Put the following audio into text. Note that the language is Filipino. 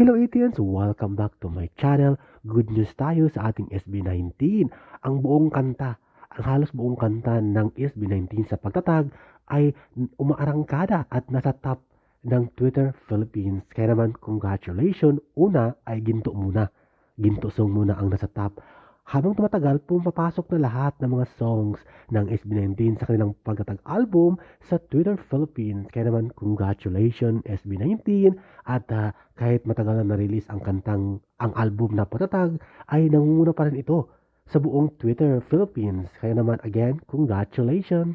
Hello Etians! Welcome back to my channel. Good news tayo sa ating SB19. Ang buong kanta, ang halos buong kanta ng SB19 sa pagtatag ay umaarangkada at nasa top ng Twitter Philippines. Kaya naman, congratulations. Una ay ginto muna. Ginto song muna ang nasa top. Habang tumatagal, pumapasok na lahat ng mga songs ng SB19 sa kanilang pagtatag album sa Twitter Philippines. Kaya naman, congratulations SB19 at uh, kahit matagal na na-release ang kantang, ang album na patatag, ay nangunguna pa rin ito sa buong Twitter Philippines. Kaya naman, again, congratulations!